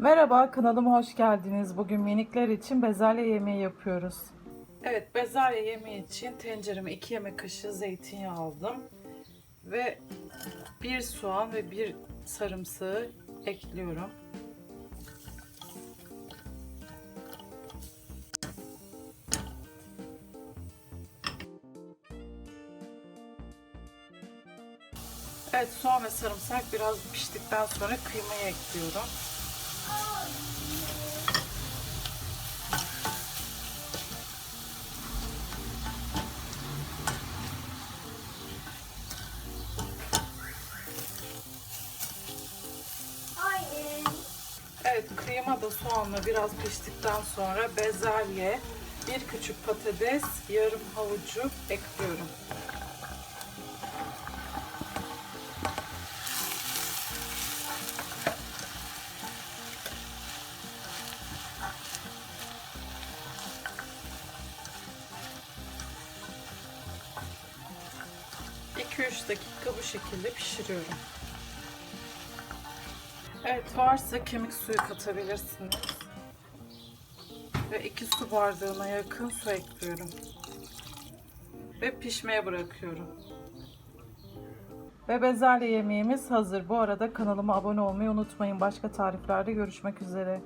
Merhaba, kanalıma hoş geldiniz. Bugün minikler için bezelye yemeği yapıyoruz. Evet, bezelye yemeği için tencereme 2 yemek kaşığı zeytinyağı aldım. Ve bir soğan ve bir sarımsağı ekliyorum. Evet, soğan ve sarımsak biraz piştikten sonra kıymayı ekliyorum. Kıyma da soğanla biraz piştikten sonra bezelye, bir küçük patates, yarım havucu ekliyorum. İki üç dakika bu şekilde pişiriyorum. Evet varsa kemik suyu katabilirsiniz. Ve 2 su bardağına yakın su ekliyorum. Ve pişmeye bırakıyorum. Ve bezelye yemeğimiz hazır. Bu arada kanalıma abone olmayı unutmayın. Başka tariflerde görüşmek üzere.